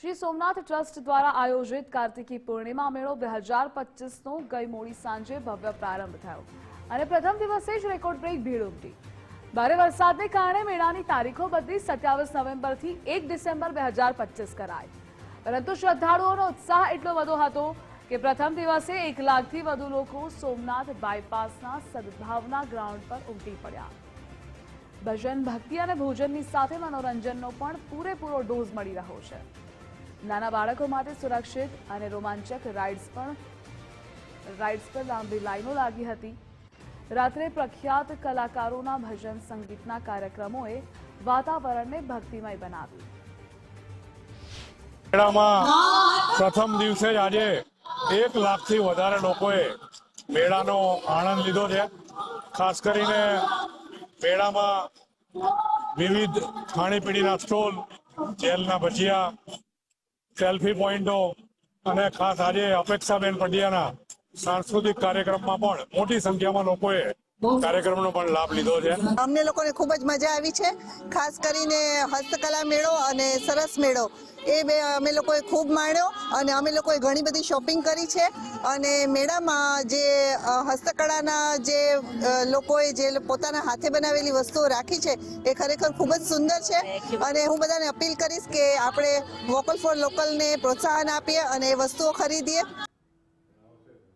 Shri Somnath trust દ્વારા આયોજિત કાર્તિકી પૂર્ણિમા મેળો બે હજાર પચીસનો ગઈ મોડી સાંજે ભવ્ય પ્રારંભ થયો અને પ્રથમ દિવસે જ રેકોર્ડ બ્રેક ભીડ ઉમટી. ભારે વરસાદને કારણે મેળાની તારીખો બદલી સત્યાવીસ નવેમ્બરથી એક ડિસેમ્બર બે હજાર પચીસ કરાઈ. પરંતુ શ્રદ્ધાળુઓનો ઉત્સાહ એટલો વધુ હતો કે પ્રથમ દિવસે એક લાખથી વધુ લોકો સોમનાથ બાયપાસના સદભાવના ગ્રાઉન્ડ પર ઉમટી પડ્યા. ભજન, ભક્તિ અને ભોજનની સાથે મનોરંજનનો પણ પૂરેપૂરો ડોઝ મળી રહ્યો છે. નાના બાળકો માટે સુરક્ષિત અને રોમાંચક રાઇડ્સ પણ રાઇડ્સ પર લાંબી લાઈનો લાગી હતી. રાત્રે પ્રખ્યાત કલાકારોના ભજન સંગીતના કાર્યક્રમોએ વાતાવરણને ભક્તિમય બનાવ્યું. મેળામાં પ્રથમ દિવસે જ આજે એક લાખથી વધારે લોકોએ મેળાનો આનંદ લીધો છે. ખાસ કરીને મેળામાં વિવિધ ખાણીપીણીના સ્ટોલ, જેલના ભજીયા સેલ્ફી પોઈન્ટો અને ખાસ આજે અપેક્ષાબેન પંડ્યાના સાંસ્કૃતિક કાર્યક્રમમાં પણ મોટી સંખ્યામાં લોકોએ કાર્યક્રમનો પણ લાભ લીધો છે. અમને લોકોને ખૂબ જ મજા આવી છે. ખાસ કરીને હસ્તકલા મેળો અને સરસ મેળો. એ બે અમે લોકોએ ખૂબ માણ્યો અને અમે લોકોએ ઘણી બધી શોપિંગ કરી છે. અને મેળામાં જે હસ્તકળાના જે લોકોએ જે પોતાના હાથે બનાવેલી વસ્તુઓ રાખી છે, એ ખરેખર ખૂબ જ સુંદર છે. અને હું બધાને અપીલ કરીશ કે આપણે વોકલ ફોર લોકલને પ્રોત્સાહન આપીએ અને એ વસ્તુઓ ખરીદીએ.